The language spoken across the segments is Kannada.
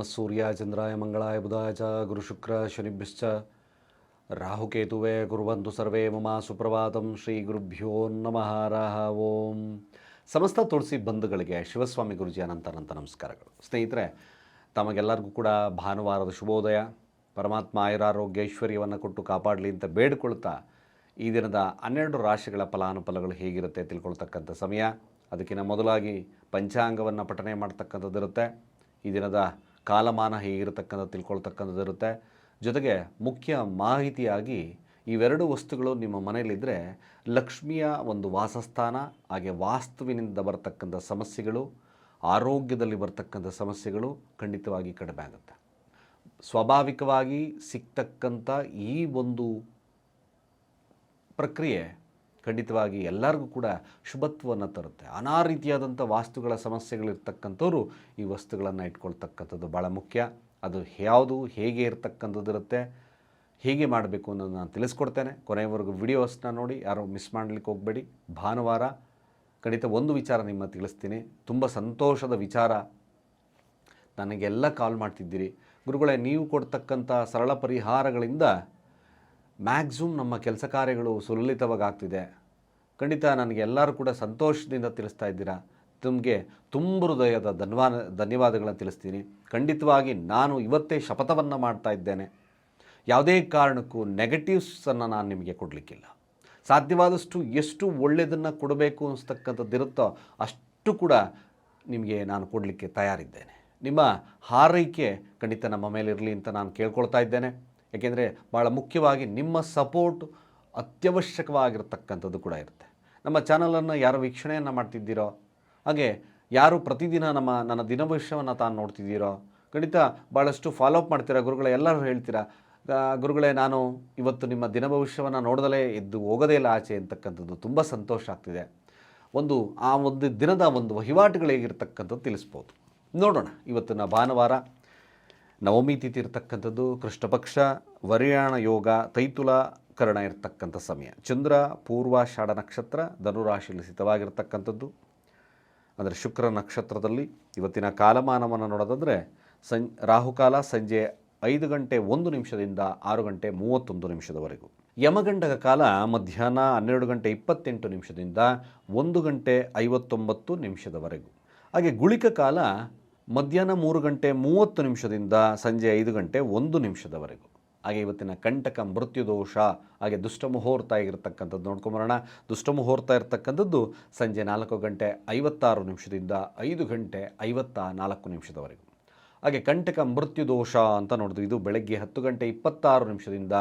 ನಮಃ ಸೂರ್ಯ, ಚಂದ್ರಾಯ, ಮಂಗಳಾಯ, ಬುಧಾಯ ಚ ಗುರುಶುಕ್ರ ಶನಿಭ್ಯಶ್ಚ ರಾಹುಕೇತುವೆ ಕುರುವಂತು ಸರ್ವೇ ಮಮ ಸುಪ್ರಭಾತಂ ಶ್ರೀ ಗುರುಭ್ಯೋ ನಮಃ. ರಾಹ ಓಂ. ಸಮಸ್ತ ತುಳಸಿ ಬಂಧುಗಳಿಗೆ ಶಿವಸ್ವಾಮಿ ಗುರುಜಿ ಅನಂತ ಅನಂತ ನಮಸ್ಕಾರಗಳು. ಸ್ನೇಹಿತರೆ, ತಮಗೆಲ್ಲರಿಗೂ ಕೂಡ ಭಾನುವಾರದ ಶುಭೋದಯ. ಪರಮಾತ್ಮ ಆಯುರಾರೋಗ್ಯ ಐಶ್ವರ್ಯವನ್ನು ಕೊಟ್ಟು ಕಾಪಾಡಲಿ ಅಂತ ಬೇಡಿಕೊಳ್ತಾ ಈ ದಿನದ ಹನ್ನೆರಡು ರಾಶಿಗಳ ಫಲಾನುಫಲಗಳು ಹೇಗಿರುತ್ತೆ ತಿಳ್ಕೊಳ್ತಕ್ಕಂಥ ಸಮಯ. ಅದಕ್ಕಿಂತ ಮೊದಲಾಗಿ ಪಂಚಾಂಗವನ್ನು ಪಠನೆ ಮಾಡ್ತಕ್ಕಂಥದ್ದಿರುತ್ತೆ. ಈ ದಿನದ ಕಾಲಮಾನ ಹೇಗಿರತಕ್ಕಂಥ ತಿಳ್ಕೊಳ್ತಕ್ಕಂಥದ್ದು ಇರುತ್ತೆ. ಜೊತೆಗೆ ಮುಖ್ಯ ಮಾಹಿತಿಯಾಗಿ ಇವೆರಡು ವಸ್ತುಗಳು ನಿಮ್ಮ ಮನೆಯಲ್ಲಿದ್ದರೆ ಲಕ್ಷ್ಮಿಯ ಒಂದು ವಾಸಸ್ಥಾನ, ಹಾಗೆ ವಾಸ್ತುವಿನಿಂದ ಬರತಕ್ಕಂಥ ಸಮಸ್ಯೆಗಳು, ಆರೋಗ್ಯದಲ್ಲಿ ಬರ್ತಕ್ಕಂಥ ಸಮಸ್ಯೆಗಳು ಖಂಡಿತವಾಗಿ ಕಡಿಮೆ ಆಗುತ್ತೆ. ಸ್ವಾಭಾವಿಕವಾಗಿ ಸಿಗ್ತಕ್ಕಂಥ ಈ ಒಂದು ಪ್ರಕ್ರಿಯೆ ಖಂಡಿತವಾಗಿ ಎಲ್ಲರಿಗೂ ಕೂಡ ಶುಭತ್ವವನ್ನು ತರುತ್ತೆ. ನಾನಾ ರೀತಿಯಾದಂಥ ವಾಸ್ತುಗಳ ಸಮಸ್ಯೆಗಳಿರ್ತಕ್ಕಂಥವ್ರು ಈ ವಸ್ತುಗಳನ್ನು ಇಟ್ಕೊಳ್ತಕ್ಕಂಥದ್ದು ಭಾಳ ಮುಖ್ಯ. ಅದು ಯಾವುದು, ಹೇಗೆ ಇರತಕ್ಕಂಥದ್ದು ಇರುತ್ತೆ, ಹೇಗೆ ಮಾಡಬೇಕು ಅನ್ನೋದು ನಾನು ತಿಳಿಸ್ಕೊಡ್ತೇನೆ. ಕೊನೆಯವರೆಗೂ ವಿಡಿಯೋಸ್ನ ನೋಡಿ, ಯಾರು ಮಿಸ್ ಮಾಡಲಿಕ್ಕೆ ಹೋಗಬೇಡಿ. ಭಾನುವಾರ ಖಂಡಿತ ಒಂದು ವಿಚಾರ ನಿಮ್ಮ ತಿಳಿಸ್ತೀನಿ. ತುಂಬ ಸಂತೋಷದ ವಿಚಾರ. ನನಗೆಲ್ಲ ಕಾಲ್ ಮಾಡ್ತಿದ್ದೀರಿ. ಗುರುಗಳೇ, ನೀವು ಕೊಡ್ತಕ್ಕಂಥ ಸರಳ ಪರಿಹಾರಗಳಿಂದ ಮ್ಯಾಕ್ಸಿಮಮ್ ನಮ್ಮ ಕೆಲಸ ಕಾರ್ಯಗಳು ಸುಲಲಿತವಾಗಿ ಆಗ್ತಿದೆ ಖಂಡಿತ ನನಗೆ ಎಲ್ಲರೂ ಕೂಡ ಸಂತೋಷದಿಂದ ತಿಳಿಸ್ತಾ ಇದ್ದೀರಾ? ನಿಮಗೆ ತುಂಬ ಹೃದಯದ ಧನ್ವಾನ ಧನ್ಯವಾದಗಳನ್ನು ತಿಳಿಸ್ತೀನಿ. ಖಂಡಿತವಾಗಿ ನಾನು ಇವತ್ತೇ ಶಪಥವನ್ನು ಮಾಡ್ತಾ ಇದ್ದೇನೆ. ಯಾವುದೇ ಕಾರಣಕ್ಕೂ ನೆಗೆಟಿವ್ಸನ್ನು ನಾನು ನಿಮಗೆ ಕೊಡಲಿಕ್ಕಿಲ್ಲ. ಸಾಧ್ಯವಾದಷ್ಟು ಎಷ್ಟು ಒಳ್ಳೆಯದನ್ನು ಕೊಡಬೇಕು ಅನಿಸ್ತಕ್ಕಂಥದ್ದಿರುತ್ತೋ ಅಷ್ಟು ಕೂಡ ನಿಮಗೆ ನಾನು ಕೊಡಲಿಕ್ಕೆ ತಯಾರಿದ್ದೇನೆ. ನಿಮ್ಮ ಹಾರೈಕೆ ಖಂಡಿತ ನಮ್ಮ ಮೇಲೆ ಇರಲಿ ಅಂತ ನಾನು ಕೇಳ್ಕೊಳ್ತಾ ಇದ್ದೇನೆ. ಏಕೆಂದರೆ ಭಾಳ ಮುಖ್ಯವಾಗಿ ನಿಮ್ಮ ಸಪೋರ್ಟ್ ಅತ್ಯವಶ್ಯಕವಾಗಿರ್ತಕ್ಕಂಥದ್ದು ಕೂಡ ಇರುತ್ತೆ. ನಮ್ಮ ಚಾನಲನ್ನು ಯಾರು ವೀಕ್ಷಣೆಯನ್ನು ಮಾಡ್ತಿದ್ದೀರೋ, ಹಾಗೆ ಯಾರು ಪ್ರತಿದಿನ ನಮ್ಮ, ನನ್ನ ದಿನಭವಿಷ್ಯವನ್ನು ತಾನು ನೋಡ್ತಿದ್ದೀರೋ, ಖಂಡಿತ ಭಾಳಷ್ಟು ಫಾಲೋ ಅಪ್ ಮಾಡ್ತೀರಾ, ಗುರುಗಳೇ ಎಲ್ಲರೂ ಹೇಳ್ತೀರಾ ಗುರುಗಳೇ ನಾನು ಇವತ್ತು ನಿಮ್ಮ ದಿನ ಭವಿಷ್ಯವನ್ನು ನೋಡದಲೇ ಎದ್ದು ಹೋಗೋದೇ ಇಲ್ಲ ಆಚೆ ಅಂತಕ್ಕಂಥದ್ದು ತುಂಬ ಸಂತೋಷ ಆಗ್ತಿದೆ. ಒಂದು, ಆ ಒಂದು ದಿನದ ಒಂದು ವಹಿವಾಟುಗಳು ಹೇಗಿರ್ತಕ್ಕಂಥದ್ದು ತಿಳಿಸ್ಬೋದು. ನೋಡೋಣ ಇವತ್ತಿನ ಭಾನುವಾರ. ನವಮಿ ತಿಥಿ ಇರ್ತಕ್ಕಂಥದ್ದು, ಕೃಷ್ಣಪಕ್ಷ, ವರಿಯಾಣ ಯೋಗ, ತೈತುಲ ಕರಣ ಇರತಕ್ಕಂಥ ಸಮಯ. ಚಂದ್ರ ಪೂರ್ವಾಷಾಢ ನಕ್ಷತ್ರ ಧನುರಾಶಿಯಲ್ಲಿ ಸ್ಥಿತವಾಗಿರ್ತಕ್ಕಂಥದ್ದು. ಅಂದರೆ ಶುಕ್ರ ನಕ್ಷತ್ರದಲ್ಲಿ ಇವತ್ತಿನ ಕಾಲಮಾನವನ್ನು ನೋಡೋದಾದರೆ, ಸಂ, ರಾಹುಕಾಲ ಸಂಜೆ ಐದು ಗಂಟೆ ಒಂದು ನಿಮಿಷದಿಂದ ಆರು ಗಂಟೆ ಮೂವತ್ತೊಂದು ನಿಮಿಷದವರೆಗೂ. ಯಮಗಂಡಕ ಕಾಲ ಮಧ್ಯಾಹ್ನ ಹನ್ನೆರಡು ಗಂಟೆ ಇಪ್ಪತ್ತೆಂಟು ನಿಮಿಷದಿಂದ ಒಂದು ಗಂಟೆ ಐವತ್ತೊಂಬತ್ತು ನಿಮಿಷದವರೆಗೂ. ಹಾಗೆ ಗುಳಿಕ ಕಾಲ ಮಧ್ಯಾಹ್ನ ಮೂರು ಗಂಟೆ ಮೂವತ್ತು ನಿಮಿಷದಿಂದ ಸಂಜೆ ಐದು ಗಂಟೆ ಒಂದು ನಿಮಿಷದವರೆಗೂ. ಹಾಗೆ ಇವತ್ತಿನ ಕಂಟಕ ಮೃತ್ಯು ದೋಷ, ಹಾಗೆ ದುಷ್ಟ ಮುಹೂರ್ತ ಆಗಿರತಕ್ಕಂಥದ್ದು ನೋಡ್ಕೊಂಬರೋಣ. ದುಷ್ಟ ಮುಹೂರ್ತ ಇರ್ತಕ್ಕಂಥದ್ದು ಸಂಜೆ ನಾಲ್ಕು ಗಂಟೆ ಐವತ್ತಾರು ನಿಮಿಷದಿಂದ ಐದು ಗಂಟೆ ಐವತ್ತ ನಾಲ್ಕು ನಿಮಿಷದವರೆಗೂ. ಹಾಗೆ ಕಂಟಕ ಮೃತ್ಯು ದೋಷ ಅಂತ ನೋಡಿದ್ವಿ ಇದು ಬೆಳಗ್ಗೆ ಹತ್ತು ಗಂಟೆ ಇಪ್ಪತ್ತಾರು ನಿಮಿಷದಿಂದ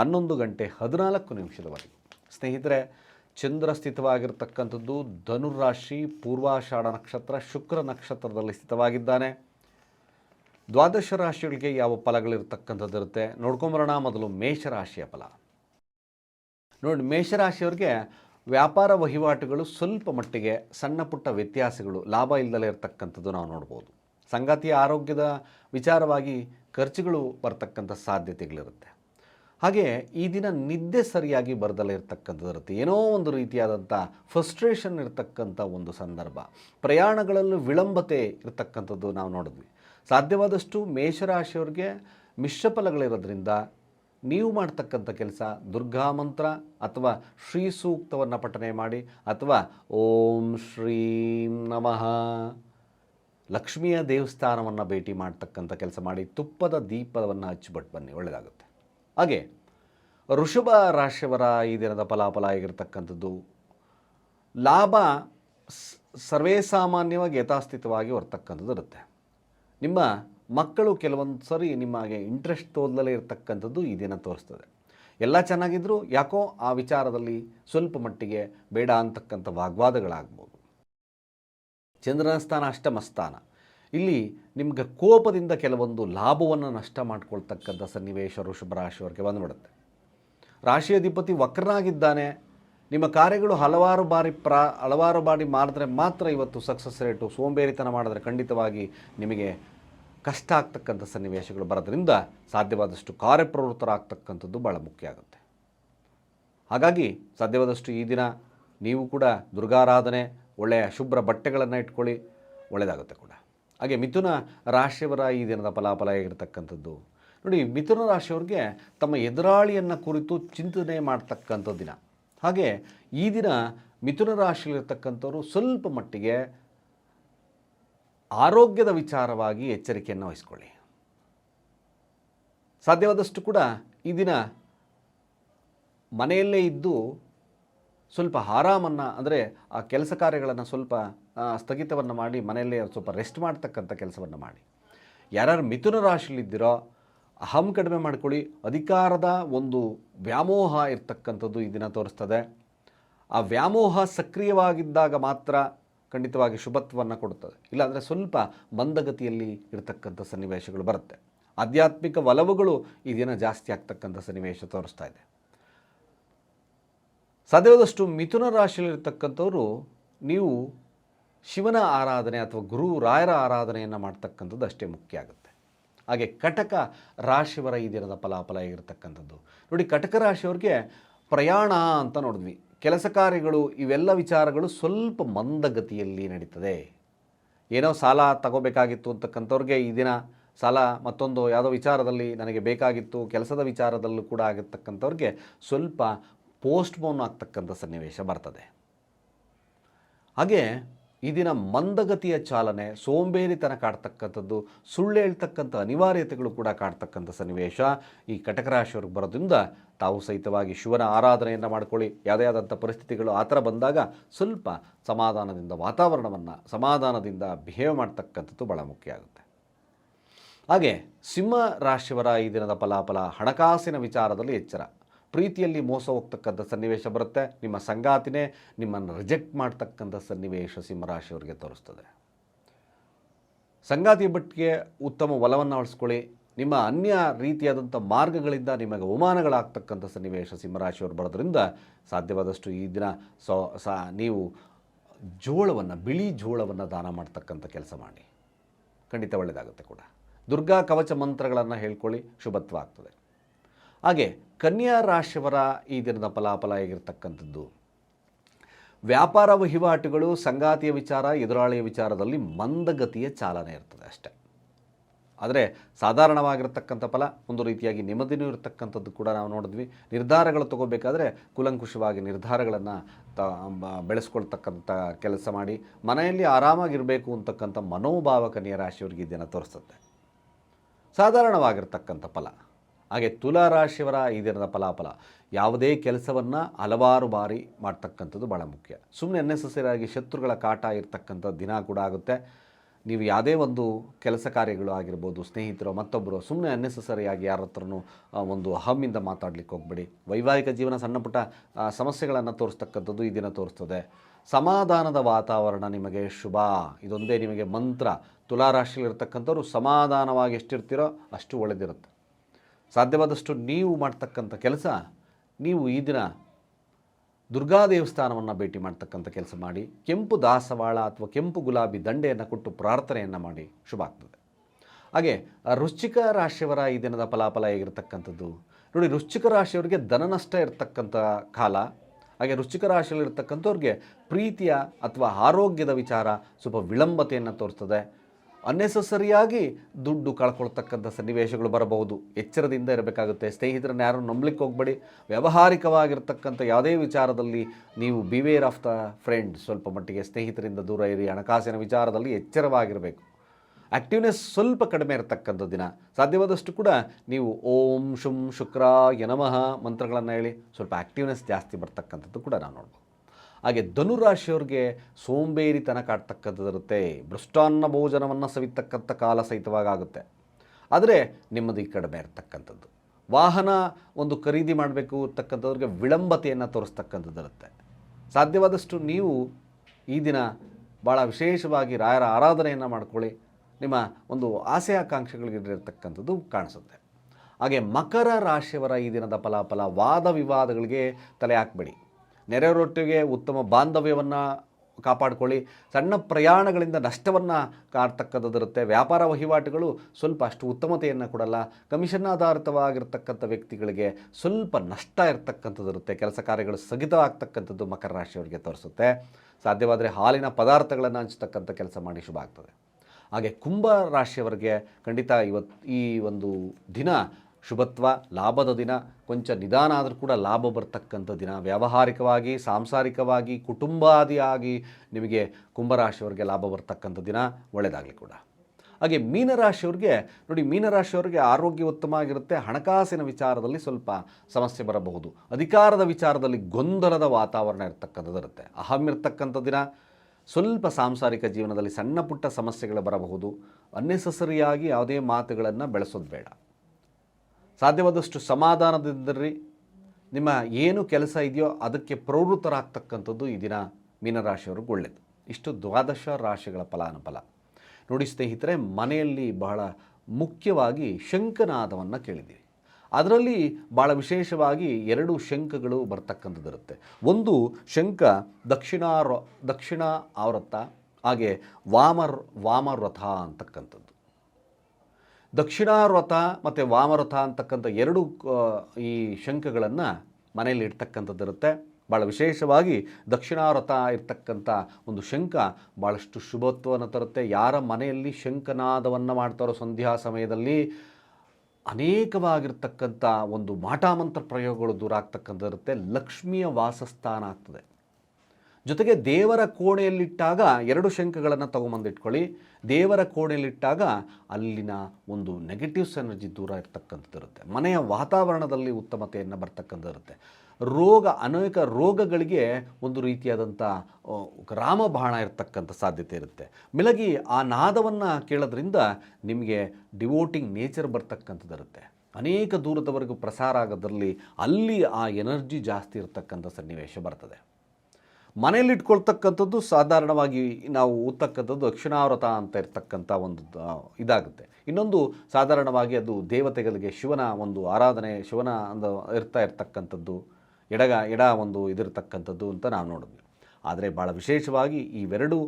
ಹನ್ನೊಂದು ಗಂಟೆ ಹದಿನಾಲ್ಕು ನಿಮಿಷದವರೆಗೂ. ಸ್ನೇಹಿತರೆ ಚಂದ್ರ ಸ್ಥಿತವಾಗಿರ್ತಕ್ಕಂಥದ್ದು ಧನುರಾಶಿ, ಪೂರ್ವಾಷಾಢ ನಕ್ಷತ್ರ, ಶುಕ್ರ ನಕ್ಷತ್ರದಲ್ಲಿ ಸ್ಥಿತವಾಗಿದ್ದಾನೆ. ದ್ವಾದಶ ರಾಶಿಗಳಿಗೆ ಯಾವ ಫಲಗಳಿರ್ತಕ್ಕಂಥದ್ದಿರುತ್ತೆ ನೋಡ್ಕೊಂಬರೋಣ ಮೊದಲು ಮೇಷರಾಶಿಯ ಫಲ. ನೋಡಿ, ಮೇಷರಾಶಿಯವರಿಗೆ ವ್ಯಾಪಾರ ವಹಿವಾಟುಗಳು ಸ್ವಲ್ಪ ಮಟ್ಟಿಗೆ ಸಣ್ಣ ಪುಟ್ಟ ವ್ಯತ್ಯಾಸಗಳು, ಲಾಭ ಇಲ್ಲದಲೇ ಇರತಕ್ಕಂಥದ್ದು ನಾವು ನೋಡ್ಬೋದು. ಸಂಗಾತಿಯ ಆರೋಗ್ಯದ ವಿಚಾರವಾಗಿ ಖರ್ಚುಗಳು ಬರ್ತಕ್ಕಂಥ ಸಾಧ್ಯತೆಗಳಿರುತ್ತೆ. ಹಾಗೆ ಈ ದಿನ ನಿದ್ದೆ ಸರಿಯಾಗಿ ಬರದಲ್ಲೇ ಇರತಕ್ಕಂಥದ್ದು ಇರುತ್ತೆ ಏನೋ ಒಂದು ರೀತಿಯಾದಂಥ ಫ್ರಸ್ಟ್ರೇಷನ್ ಇರತಕ್ಕಂಥ ಒಂದು ಸಂದರ್ಭ. ಪ್ರಯಾಣಗಳಲ್ಲೂ ವಿಳಂಬತೆ ಇರತಕ್ಕಂಥದ್ದು ನಾವು ನೋಡಿದ್ವಿ. ಸಾಧ್ಯವಾದಷ್ಟು ಮೇಷರಾಶಿಯವ್ರಿಗೆ ಮಿಶ್ರ ಫಲಗಳಿರೋದ್ರಿಂದ ನೀವು ಮಾಡ್ತಕ್ಕಂಥ ಕೆಲಸ ದುರ್ಗಾ ಮಂತ್ರ ಅಥವಾ ಶ್ರೀ ಸೂಕ್ತವನ್ನು ಪಠನೆ ಮಾಡಿ ಅಥವಾ ಓಂ ಶ್ರೀಂ ನಮಃ ಲಕ್ಷ್ಮಿಯ ದೇವಸ್ಥಾನವನ್ನು ಭೇಟಿ ಮಾಡ್ತಕ್ಕಂಥ ಕೆಲಸ ಮಾಡಿ ತುಪ್ಪದ ದೀಪವನ್ನು ಹಚ್ಚಿಬಿಟ್ಟು ಬನ್ನಿ ಒಳ್ಳೆಯದಾಗುತ್ತೆ ಹಾಗೆ ಋಷಭ ರಾಶಿಯವರ ಈ ದಿನದ ಫಲಾಫಲ ಆಗಿರ್ತಕ್ಕಂಥದ್ದು, ಲಾಭ ಸರ್ವೇ ಸಾಮಾನ್ಯವಾಗಿ ಯಥಾಸ್ಥಿತವಾಗಿ ಬರ್ತಕ್ಕಂಥದ್ದು ಇರುತ್ತೆ. ನಿಮ್ಮ ಮಕ್ಕಳು ಕೆಲವೊಂದು ಸರಿ ನಿಮಗೆ ಇಂಟ್ರೆಸ್ಟ್ ತೋದಲೇ ಇರತಕ್ಕಂಥದ್ದು ಈ ದಿನ ತೋರಿಸ್ತದೆ. ಎಲ್ಲ ಚೆನ್ನಾಗಿದ್ದರೂ ಯಾಕೋ ಆ ವಿಚಾರದಲ್ಲಿ ಸ್ವಲ್ಪ ಮಟ್ಟಿಗೆ ಬೇಡ ಅಂತಕ್ಕಂಥ ವಾಗ್ವಾದಗಳಾಗ್ಬೋದು. ಚಂದ್ರನ ಸ್ಥಾನ ಅಷ್ಟಮ ಸ್ಥಾನ. ಇಲ್ಲಿ ನಿಮಗೆ ಕೋಪದಿಂದ ಕೆಲವೊಂದು ಲಾಭವನ್ನು ನಷ್ಟ ಮಾಡ್ಕೊಳ್ತಕ್ಕಂಥ ಸನ್ನಿವೇಶ ವೃಷಭ ರಾಶಿಯವರಿಗೆ ಬಂದುಬಿಡುತ್ತೆ. ರಾಶಿಯಾಧಿಪತಿ ವಕ್ರನಾಗಿದ್ದಾನೆ. ನಿಮ್ಮ ಕಾರ್ಯಗಳು ಹಲವಾರು ಬಾರಿ ಪ್ರಾ, ಹಲವಾರು ಬಾರಿ ಮಾಡಿದ್ರೆ ಮಾತ್ರ ಇವತ್ತು ಸಕ್ಸಸ್ ರೇಟು ಸೋಂಬೇರಿತನ ಮಾಡಿದ್ರೆ ಖಂಡಿತವಾಗಿ ನಿಮಗೆ ಕಷ್ಟ ಆಗ್ತಕ್ಕಂಥ ಸನ್ನಿವೇಶಗಳು ಬರೋದ್ರಿಂದ ಸಾಧ್ಯವಾದಷ್ಟು ಕಾರ್ಯಪ್ರವೃತ್ತರಾಗ್ತಕ್ಕಂಥದ್ದು ಭಾಳ ಮುಖ್ಯ ಆಗುತ್ತೆ. ಹಾಗಾಗಿ ಸಾಧ್ಯವಾದಷ್ಟು ಈ ದಿನ ನೀವು ಕೂಡ ದುರ್ಗಾರಾಧನೆ, ಒಳ್ಳೆಯ ಶುಭ್ರ ಬಟ್ಟೆಗಳನ್ನು ಇಟ್ಕೊಳ್ಳಿ ಒಳ್ಳೆಯದಾಗುತ್ತೆ ಕೂಡ. ಹಾಗೆ ಮಿಥುನ ರಾಶಿಯವರ ಈ ದಿನದ ಫಲಾಫಲ ಹೇಗಿರ್ತಕ್ಕಂಥದ್ದು? ನೋಡಿ, ಮಿಥುನ ರಾಶಿಯವ್ರಿಗೆ ತಮ್ಮ ಎದುರಾಳಿಯನ್ನು ಕುರಿತು ಚಿಂತನೆ ಮಾಡ್ತಕ್ಕಂಥ ದಿನ. ಹಾಗೆ ಈ ದಿನ ಮಿಥುನ ರಾಶಿಯಲ್ಲಿರ್ತಕ್ಕಂಥವ್ರು ಸ್ವಲ್ಪ ಮಟ್ಟಿಗೆ ಆರೋಗ್ಯದ ವಿಚಾರವಾಗಿ ಎಚ್ಚರಿಕೆಯನ್ನು ವಹಿಸ್ಕೊಳ್ಳಿ. ಸಾಧ್ಯವಾದಷ್ಟು ಕೂಡ ಈ ದಿನ ಮನೆಯಲ್ಲೇ ಇದ್ದು ಸ್ವಲ್ಪ ಆರಾಮನ್ನು, ಅಂದರೆ ಆ ಕೆಲಸ ಕಾರ್ಯಗಳನ್ನು ಸ್ವಲ್ಪ ಸ್ಥಗಿತವನ್ನು ಮಾಡಿ, ಮನೆಯಲ್ಲೇ ಸ್ವಲ್ಪ ರೆಸ್ಟ್ ಮಾಡ್ತಕ್ಕಂಥ ಕೆಲಸವನ್ನು ಮಾಡಿ. ಯಾರ್ಯಾರು ಮಿಥುನ ರಾಶಿಯಲ್ಲಿದ್ದೀರೋ, ಅಹಂ ಕಡಿಮೆ ಮಾಡ್ಕೊಳ್ಳಿ. ಅಧಿಕಾರದ ಒಂದು ವ್ಯಾಮೋಹ ಇರ್ತಕ್ಕಂಥದ್ದು ಈ ದಿನ ತೋರಿಸ್ತದೆ. ಆ ವ್ಯಾಮೋಹ ಸಕ್ರಿಯವಾಗಿದ್ದಾಗ ಮಾತ್ರ ಖಂಡಿತವಾಗಿ ಶುಭತ್ವವನ್ನು ಕೊಡುತ್ತದೆ. ಇಲ್ಲಾಂದರೆ ಸ್ವಲ್ಪ ಮಂದಗತಿಯಲ್ಲಿ ಇರತಕ್ಕಂಥ ಸನ್ನಿವೇಶಗಳು ಬರುತ್ತೆ. ಆಧ್ಯಾತ್ಮಿಕ ಒಲವುಗಳು ಈ ದಿನ ಜಾಸ್ತಿ ಆಗ್ತಕ್ಕಂಥ ಸನ್ನಿವೇಶ ತೋರಿಸ್ತಾ ಇದೆ. ಸಾಧ್ಯವಾದಷ್ಟು ಮಿಥುನ ರಾಶಿಯಲ್ಲಿರ್ತಕ್ಕಂಥವರು ನೀವು ಶಿವನ ಆರಾಧನೆ ಅಥವಾ ಗುರು ರಾಯರ ಆರಾಧನೆಯನ್ನು ಮಾಡ್ತಕ್ಕಂಥದ್ದು ಅಷ್ಟೇ ಮುಖ್ಯ ಆಗುತ್ತೆ. ಹಾಗೆ ಕಟಕ ರಾಶಿಯವರ ಈ ದಿನದ ಫಲಾಫಲ ಆಗಿರ್ತಕ್ಕಂಥದ್ದು ನೋಡಿ, ಕಟಕ ರಾಶಿಯವ್ರಿಗೆ ಪ್ರಯಾಣ ಅಂತ ನೋಡಿದ್ವಿ. ಕೆಲಸ ಕಾರ್ಯಗಳು, ಇವೆಲ್ಲ ವಿಚಾರಗಳು ಸ್ವಲ್ಪ ಮಂದಗತಿಯಲ್ಲಿ ನಡೀತದೆ. ಏನೋ ಸಾಲ ತಗೋಬೇಕಾಗಿತ್ತು ಅಂತಕ್ಕಂಥವ್ರಿಗೆ ಈ ದಿನ ಸಾಲ ಮತ್ತೊಂದು ಯಾವುದೋ ವಿಚಾರದಲ್ಲಿ ನನಗೆ ಬೇಕಾಗಿತ್ತು, ಕೆಲಸದ ವಿಚಾರದಲ್ಲೂ ಕೂಡ ಆಗಿರ್ತಕ್ಕಂಥವ್ರಿಗೆ ಸ್ವಲ್ಪ ಪೋಸ್ಟ್ಪೋನ್ ಆಗ್ತಕ್ಕಂಥ ಸನ್ನಿವೇಶ ಬರ್ತದೆ. ಹಾಗೆ ಈ ದಿನ ಮಂದಗತಿಯ ಚಾಲನೆ ಸೋಂಬೇರಿತನ ಕಾಡ್ತಕ್ಕಂಥದ್ದು, ಸುಳ್ಳು ಹೇಳ್ತಕ್ಕಂಥ ಅನಿವಾರ್ಯತೆಗಳು ಕೂಡ ಕಾಡ್ತಕ್ಕಂಥ ಸನ್ನಿವೇಶ. ಈ ಕಟಕ ರಾಶಿಯವ್ರಿಗೆ ಬರೋದ್ರಿಂದ ತಾವು ಸಹಿತವಾಗಿ ಶಿವನ ಆರಾಧನೆಯನ್ನು ಮಾಡ್ಕೊಳ್ಳಿ. ಯಾವುದೇ ಆದಂಥ ಪರಿಸ್ಥಿತಿಗಳು ಆ ಥರ ಬಂದಾಗ ಸ್ವಲ್ಪ ಸಮಾಧಾನದಿಂದ ವಾತಾವರಣವನ್ನು, ಸಮಾಧಾನದಿಂದ ಬಿಹೇವ್ ಮಾಡ್ತಕ್ಕಂಥದ್ದು ಭಾಳ ಮುಖ್ಯ ಆಗುತ್ತೆ. ಹಾಗೆ, ಸಿಂಹ ರಾಶಿಯವರ ಈ ದಿನದ ಫಲಾಫಲ ಹಣಕಾಸಿನ ವಿಚಾರದಲ್ಲಿ ಎಚ್ಚರ. ಪ್ರೀತಿಯಲ್ಲಿ ಮೋಸ ಹೋಗ್ತಕ್ಕಂಥ ಸನ್ನಿವೇಶ ಬರುತ್ತೆ. ನಿಮ್ಮ ಸಂಗಾತಿನೇ ನಿಮ್ಮನ್ನು ರಿಜೆಕ್ಟ್ ಮಾಡ್ತಕ್ಕಂಥ ಸನ್ನಿವೇಶ ಸಿಂಹರಾಶಿಯವರಿಗೆ ತೋರಿಸ್ತದೆ. ಸಂಗಾತಿ ಬಟ್ಟಿಗೆ ಉತ್ತಮ ಒಲವನ್ನು ಅಳಿಸ್ಕೊಳ್ಳಿ ನಿಮ್ಮ ಅನ್ಯ ರೀತಿಯಾದಂಥ ಮಾರ್ಗಗಳಿಂದ ನಿಮಗೆ ಅವಮಾನಗಳಾಗ್ತಕ್ಕಂಥ ಸನ್ನಿವೇಶ ಸಿಂಹರಾಶಿಯವರು ಬರೋದ್ರಿಂದ ಸಾಧ್ಯವಾದಷ್ಟು ಈ ದಿನ ಸೊ, ಸಾ, ನೀವು ಜೋಳವನ್ನು, ಬಿಳಿ ಜೋಳವನ್ನು ದಾನ ಮಾಡ್ತಕ್ಕಂಥ ಕೆಲಸ ಮಾಡಿ. ಖಂಡಿತ ಒಳ್ಳೆಯದಾಗುತ್ತೆ ಕೂಡ. ದುರ್ಗಾ ಕವಚ ಮಂತ್ರಗಳನ್ನು ಹೇಳ್ಕೊಳ್ಳಿ. ಶುಭತ್ವ ಆಗ್ತದೆ. ಹಾಗೆ ಕನ್ಯಾ ರಾಶಿಯವರ ಈ ದಿನದ ಫಲಾಫಲ ಹೇಗಿರ್ತಕ್ಕಂಥದ್ದು? ವ್ಯಾಪಾರ ವಹಿವಾಟುಗಳು ಸಂಗಾತಿಯ ವಿಚಾರ, ಎದುರಾಳಿಯ ವಿಚಾರದಲ್ಲಿ ಮಂದಗತಿಯ ಚಾಲನೆ ಇರ್ತದೆ ಅಷ್ಟೆ. ಆದರೆ ಸಾಧಾರಣವಾಗಿರ್ತಕ್ಕಂಥ ಫಲ ಒಂದು ರೀತಿಯಾಗಿ ನೆಮ್ಮದಿನೂ ಇರತಕ್ಕಂಥದ್ದು ಕೂಡ ನಾವು ನೋಡಿದ್ವಿ. ನಿರ್ಧಾರಗಳು ತಗೋಬೇಕಾದ್ರೆ ಕುಲಂಕುಷವಾಗಿ ನಿರ್ಧಾರಗಳನ್ನು ತ ಬೆಳೆಸ್ಕೊಳ್ತಕ್ಕಂಥ ಕೆಲಸ ಮಾಡಿ, ಮನೆಯಲ್ಲಿ ಆರಾಮಾಗಿರಬೇಕು ಅಂತಕ್ಕಂಥ ಮನೋಭಾವ ಕನ್ಯಾ ರಾಶಿಯವರಿಗೆ ಇದನ್ನು ದಿನ ತೋರಿಸುತ್ತೆ. ಸಾಧಾರಣವಾಗಿರ್ತಕ್ಕಂಥ ಫಲ. ಹಾಗೆ ತುಲಾ ರಾಶಿಯವರ ಈ ದಿನದ ಫಲಾಫಲ, ಯಾವುದೇ ಕೆಲಸವನ್ನು ಹಲವಾರು ಬಾರಿ ಮಾಡ್ತಕ್ಕಂಥದ್ದು ಭಾಳ ಮುಖ್ಯ. ಸುಮ್ಮನೆ ಅನ್ನೆಸೆಸರಿಯಾಗಿ ಶತ್ರುಗಳ ಕಾಟ ಇರ್ತಕ್ಕಂಥ ದಿನ ಕೂಡ ಆಗುತ್ತೆ. ನೀವು ಯಾವುದೇ ಒಂದು ಕೆಲಸ ಕಾರ್ಯಗಳು ಆಗಿರ್ಬೋದು, ಸ್ನೇಹಿತರು, ಮತ್ತೊಬ್ಬರು ಸುಮ್ಮನೆ ಅನ್ನೆಸೆಸರಿಯಾಗಿ ಯಾರ ಹತ್ರನೂ ಒಂದು ಅಹಮ್ಮಿಂದ ಮಾತಾಡಲಿಕ್ಕೆ ಹೋಗ್ಬೇಡಿ. ವೈವಾಹಿಕ ಜೀವನ ಸಣ್ಣಪುಟ್ಟ ಸಮಸ್ಯೆಗಳನ್ನು ತೋರಿಸ್ತಕ್ಕಂಥದ್ದು ಈ ದಿನ ತೋರಿಸ್ತದೆ. ಸಮಾಧಾನದ ವಾತಾವರಣ ನಿಮಗೆ ಶುಭ. ಇದೊಂದೇ ನಿಮಗೆ ಮಂತ್ರ. ತುಲಾರಾಶಿಯಲ್ಲಿರ್ತಕ್ಕಂಥವ್ರು ಸಮಾಧಾನವಾಗಿ ಎಷ್ಟಿರ್ತೀರೋ ಅಷ್ಟು ಒಳ್ಳೆದಿರುತ್ತೆ. ಸಾಧ್ಯವಾದಷ್ಟು ನೀವು ಮಾಡ್ತಕ್ಕಂಥ ಕೆಲಸ, ನೀವು ಈ ದಿನ ದುರ್ಗಾ ದೇವಸ್ಥಾನವನ್ನು ಭೇಟಿ ಮಾಡ್ತಕ್ಕಂಥ ಕೆಲಸ ಮಾಡಿ, ಕೆಂಪು ದಾಸವಾಳ ಅಥವಾ ಕೆಂಪು ಗುಲಾಬಿ ದಂಡೆಯನ್ನು ಕೊಟ್ಟು ಪ್ರಾರ್ಥನೆಯನ್ನು ಮಾಡಿ ಶುಭ ಆಗ್ತದೆ. ಹಾಗೆ ರುಚಿಕ ರಾಶಿಯವರ ಈ ದಿನದ ಫಲಾಫಲ ಹೇಗಿರ್ತಕ್ಕಂಥದ್ದು? ನೋಡಿ ರುಚಿಕ ರಾಶಿಯವರಿಗೆ ಧನ ಇರತಕ್ಕಂಥ ಕಾಲ, ಹಾಗೆ ರುಚಿಕ ರಾಶಿಯಲ್ಲಿ ಇರ್ತಕ್ಕಂಥವ್ರಿಗೆ ಪ್ರೀತಿಯ ಅಥವಾ ಆರೋಗ್ಯದ ವಿಚಾರ ಸ್ವಲ್ಪ ವಿಳಂಬತೆಯನ್ನು ತೋರಿಸ್ತದೆ. ಅನ್ನೆಸಸರಿಯಾಗಿ ದುಡ್ಡು ಕಳ್ಕೊಳ್ತಕ್ಕಂಥ ಸನ್ನಿವೇಶಗಳು ಬರಬಹುದು. ಎಚ್ಚರದಿಂದ ಇರಬೇಕಾಗುತ್ತೆ. ಸ್ನೇಹಿತರನ್ನ ಯಾರು ನಂಬಲಿಕ್ಕೆ ಹೋಗಬೇಡಿ. ವ್ಯಾವಹಾರಿಕವಾಗಿರ್ತಕ್ಕಂಥ ಯಾವುದೇ ವಿಚಾರದಲ್ಲಿ ನೀವು ಬಿವೇರ್ ಆಫ್ ದ ಫ್ರೆಂಡ್ ಸ್ವಲ್ಪ ಮಟ್ಟಿಗೆ ಸ್ನೇಹಿತರಿಂದ ದೂರ ಇರಿ. ಹಣಕಾಸಿನ ವಿಚಾರದಲ್ಲಿ ಎಚ್ಚರವಾಗಿರಬೇಕು. ಆ್ಯಕ್ಟಿವ್ನೆಸ್ ಸ್ವಲ್ಪ ಕಡಿಮೆ ಇರತಕ್ಕಂಥ ದಿನ. ಸಾಧ್ಯವಾದಷ್ಟು ಕೂಡ ನೀವು ಓಂ ಶುಂ ಶುಕ್ರ ಯನಮಃ ಮಂತ್ರಗಳನ್ನು ಹೇಳಿ ಸ್ವಲ್ಪ ಆ್ಯಕ್ಟಿವ್ನೆಸ್ ಜಾಸ್ತಿ ಬರ್ತಕ್ಕಂಥದ್ದು ಕೂಡ ನಾವು ನೋಡ್ಬೋದು. ಹಾಗೆ ಧನುರಾಶಿಯವ್ರಿಗೆ ಸೋಂಬೇರಿತನ ಕಾಡ್ತಕ್ಕಂಥದ್ದಿರುತ್ತೆ. ಭೃಷ್ಟಾನ್ನ ಭೋಜನವನ್ನು ಸವಿತಕ್ಕಂಥ ಕಾಲ ಸಹಿತವಾಗಿ ಆಗುತ್ತೆ ಆದರೆ ಈ ಕಡಿಮೆ ಇರತಕ್ಕಂಥದ್ದು. ವಾಹನ ಒಂದು ಖರೀದಿ ಮಾಡಬೇಕು ಅಂತಕ್ಕಂಥವ್ರಿಗೆ ವಿಳಂಬತೆಯನ್ನು ತೋರಿಸ್ತಕ್ಕಂಥದ್ದಿರುತ್ತೆ. ಸಾಧ್ಯವಾದಷ್ಟು ನೀವು ಈ ದಿನ ಭಾಳ ವಿಶೇಷವಾಗಿ ರಾಯರ ಆರಾಧನೆಯನ್ನು ಮಾಡ್ಕೊಳ್ಳಿ. ನಿಮ್ಮ ಒಂದು ಆಸೆ ಆಕಾಂಕ್ಷೆಗಳಿಗಿರ್ತಕ್ಕಂಥದ್ದು ಕಾಣಿಸುತ್ತೆ. ಹಾಗೆ ಮಕರ ರಾಶಿಯವರ ಈ ದಿನದ ಫಲಾಫಲ ವಾದ ವಿವಾದಗಳಿಗೆ ತಲೆ ಹಾಕಬೇಡಿ. ನೆರೆಯವರೊಟ್ಟಿಗೆ ಉತ್ತಮ ಬಾಂಧವ್ಯವನ್ನು ಕಾಪಾಡಿಕೊಳ್ಳಿ. ಸಣ್ಣ ಪ್ರಯಾಣಗಳಿಂದ ನಷ್ಟವನ್ನು ಕಾಡ್ತಕ್ಕಂಥದ್ದಿರುತ್ತೆ. ವ್ಯಾಪಾರ ವಹಿವಾಟುಗಳು ಸ್ವಲ್ಪ ಅಷ್ಟು ಉತ್ತಮತೆಯನ್ನು ಕೊಡಲ್ಲ. ಕಮಿಷನ್ ಆಧಾರಿತವಾಗಿರ್ತಕ್ಕಂಥ ವ್ಯಕ್ತಿಗಳಿಗೆ ಸ್ವಲ್ಪ ನಷ್ಟ ಇರ್ತಕ್ಕಂಥದ್ದಿರುತ್ತೆ. ಕೆಲಸ ಕಾರ್ಯಗಳು ಸ್ಥಗಿತವಾಗ್ತಕ್ಕಂಥದ್ದು ಮಕರ ರಾಶಿಯವರಿಗೆ ತೋರಿಸುತ್ತೆ. ಸಾಧ್ಯವಾದರೆ ಹಾಲಿನ ಪದಾರ್ಥಗಳನ್ನು ಹಂಚ್ತಕ್ಕಂಥ ಕೆಲಸ ಮಾಡಿ ಶುಭ ಆಗ್ತದೆ. ಹಾಗೆ ಕುಂಭ ರಾಶಿಯವರಿಗೆ ಖಂಡಿತ ಇವತ್ತು ಈ ಒಂದು ದಿನ ಶುಭತ್ವ, ಲಾಭದ ದಿನ, ಕೊಂಚ ನಿಧಾನ ಆದರೂ ಕೂಡ ಲಾಭ ಬರ್ತಕ್ಕಂಥ ದಿನ. ವ್ಯಾವಹಾರಿಕವಾಗಿ, ಸಾಂಸಾರಿಕವಾಗಿ, ಕುಟುಂಬಾದಿಯಾಗಿ ನಿಮಗೆ ಕುಂಭರಾಶಿಯವರಿಗೆ ಲಾಭ ಬರ್ತಕ್ಕಂಥ ದಿನ ಒಳ್ಳೆಯದಾಗಲಿ ಕೂಡ. ಹಾಗೆ ಮೀನರಾಶಿಯವ್ರಿಗೆ, ನೋಡಿ ಮೀನರಾಶಿಯವ್ರಿಗೆ ಆರೋಗ್ಯ ಉತ್ತಮ ಆಗಿರುತ್ತೆ. ಹಣಕಾಸಿನ ವಿಚಾರದಲ್ಲಿ ಸ್ವಲ್ಪ ಸಮಸ್ಯೆ ಬರಬಹುದು. ಅಧಿಕಾರದ ವಿಚಾರದಲ್ಲಿ ಗೊಂದಲದ ವಾತಾವರಣ ಇರತಕ್ಕಂಥದ್ದು ಇರುತ್ತೆ. ಅಹಂ ಇರ್ತಕ್ಕಂಥ ದಿನ, ಸ್ವಲ್ಪ ಸಾಂಸಾರಿಕ ಜೀವನದಲ್ಲಿ ಸಣ್ಣ ಪುಟ್ಟ ಸಮಸ್ಯೆಗಳು ಬರಬಹುದು. ಅನ್ನೆಸಸರಿಯಾಗಿ ಯಾವುದೇ ಮಾತುಗಳನ್ನು ಬೆಳೆಸೋದು ಬೇಡ. ಸಾಧ್ಯವಾದಷ್ಟು ಸಮಾಧಾನದಿಂದಿರ್ರಿ. ನಿಮ್ಮ ಏನು ಕೆಲಸ ಇದೆಯೋ ಅದಕ್ಕೆ ಪ್ರವೃತ್ತರಾಗ್ತಕ್ಕಂಥದ್ದು ಈ ದಿನ ಮೀನರಾಶಿಯವ್ರಿಗೆ ಒಳ್ಳೆಯದು ಇಷ್ಟು ದ್ವಾದಶ ರಾಶಿಗಳ ಫಲಾನುಫಲ. ನೋಡಿ ಸ್ನೇಹಿತರೆ, ಮನೆಯಲ್ಲಿ ಬಹಳ ಮುಖ್ಯವಾಗಿ ಶಂಕನಾದವನ್ನು ಕೇಳಿದ್ದೀವಿ. ಅದರಲ್ಲಿ ಭಾಳ ವಿಶೇಷವಾಗಿ ಎರಡು ಶಂಕಗಳು ಬರ್ತಕ್ಕಂಥದ್ದಿರುತ್ತೆ ಒಂದು ಶಂಕ ದಕ್ಷಿಣಾರ, ದಕ್ಷಿಣ ಆವೃತ್ತ, ಹಾಗೆ ವಾಮರ್, ವಾಮರಥ ಅಂತಕ್ಕಂಥದ್ದು. ದಕ್ಷಿಣಾರಥ ಮತ್ತು ವಾಮರಥ ಅಂತಕ್ಕಂಥ ಎರಡು ಈ ಶಂಖಗಳನ್ನು ಮನೆಯಲ್ಲಿ ಇರ್ತಕ್ಕಂಥದ್ದಿರುತ್ತೆ ಭಾಳ ವಿಶೇಷವಾಗಿ ದಕ್ಷಿಣಾರಥ ಇರ್ತಕ್ಕಂಥ ಒಂದು ಶಂಖ ಭಾಳಷ್ಟು ಶುಭತ್ವವನ್ನು ತರುತ್ತೆ. ಯಾರ ಮನೆಯಲ್ಲಿ ಶಂಖನಾದವನ್ನು ಮಾಡ್ತಾರೋ ಸಂಧ್ಯಾ ಸಮಯದಲ್ಲಿ ಅನೇಕವಾಗಿರ್ತಕ್ಕಂಥ ಒಂದು ಮಾಟಾಮಂತ್ರ ಪ್ರಯೋಗಗಳು ದೂರ ಆಗ್ತಕ್ಕಂಥದ್ದಿರುತ್ತೆ. ಲಕ್ಷ್ಮಿಯ ವಾಸಸ್ಥಾನ ಆಗ್ತದೆ. ಜೊತೆಗೆ ದೇವರ ಕೋಣೆಯಲ್ಲಿಟ್ಟಾಗ ಎರಡು ಶಂಖಗಳನ್ನು ತಗೊಂಬಂದಿಟ್ಕೊಳ್ಳಿ. ದೇವರ ಕೋಣೆಯಲ್ಲಿಟ್ಟಾಗ ಅಲ್ಲಿನ ಒಂದು ನೆಗೆಟಿವ್ಸ್ ಎನರ್ಜಿ ದೂರ ಇರ್ತಕ್ಕಂಥದ್ದಿರುತ್ತೆ ಮನೆಯ ವಾತಾವರಣದಲ್ಲಿ ಉತ್ತಮತೆಯನ್ನು ಬರ್ತಕ್ಕಂಥದ್ದಿರುತ್ತೆ ರೋಗ, ಅನೇಕ ರೋಗಗಳಿಗೆ ಒಂದು ರೀತಿಯಾದಂಥ ರಾಮಬಾಣ ಇರತಕ್ಕಂಥ ಸಾಧ್ಯತೆ ಇರುತ್ತೆ. ಮಿಲಗಿ ಆ ನಾದವನ್ನು ಕೇಳೋದ್ರಿಂದ ನಿಮಗೆ ಡಿವೋಟಿಂಗ್ ನೇಚರ್ ಬರ್ತಕ್ಕಂಥದ್ದಿರುತ್ತೆ ಅನೇಕ ದೂರದವರೆಗೂ ಪ್ರಸಾರ ಆಗೋದ್ರಲ್ಲಿ ಅಲ್ಲಿ ಆ ಎನರ್ಜಿ ಜಾಸ್ತಿ ಇರತಕ್ಕಂಥ ಸನ್ನಿವೇಶ ಬರ್ತದೆ. ಮನೆಯಲ್ಲಿ ಇಟ್ಕೊಳ್ತಕ್ಕಂಥದ್ದು ಸಾಧಾರಣವಾಗಿ ನಾವು ಓದ್ತಕ್ಕಂಥದ್ದು ಅಕ್ಷಿಣಾವ್ರತ ಅಂತ ಇರ್ತಕ್ಕಂಥ ಒಂದು ಇದಾಗುತ್ತೆ. ಇನ್ನೊಂದು ಸಾಧಾರಣವಾಗಿ ಅದು ದೇವತೆಗಳಿಗೆ ಶಿವನ ಒಂದು ಆರಾಧನೆ, ಶಿವನ ಒಂದು ಇರ್ತಾ ಇರ್ತಕ್ಕಂಥದ್ದು, ಎಡಗ, ಎಡ ಒಂದು ಇದಿರ್ತಕ್ಕಂಥದ್ದು ಅಂತ ನಾವು ನೋಡಿದ್ವಿ. ಆದರೆ ಭಾಳ ವಿಶೇಷವಾಗಿ ಇವೆರಡು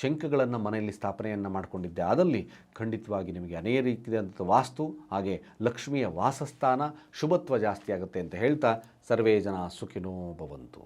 ಶಂಖಗಳನ್ನು ಮನೆಯಲ್ಲಿ ಸ್ಥಾಪನೆಯನ್ನು ಮಾಡಿಕೊಂಡಿದ್ದೆ. ಆದಲ್ಲಿ ಖಂಡಿತವಾಗಿ ನಿಮಗೆ ಅನೇಕ ರೀತಿಯಾದಂಥ ವಾಸ್ತು, ಹಾಗೆ ಲಕ್ಷ್ಮಿಯ ವಾಸಸ್ಥಾನ ಶುಭತ್ವ ಜಾಸ್ತಿ ಆಗುತ್ತೆ ಅಂತ ಹೇಳ್ತಾ ಸರ್ವೇ ಜನ ಸುಖಿನೋ ಭವಂತು.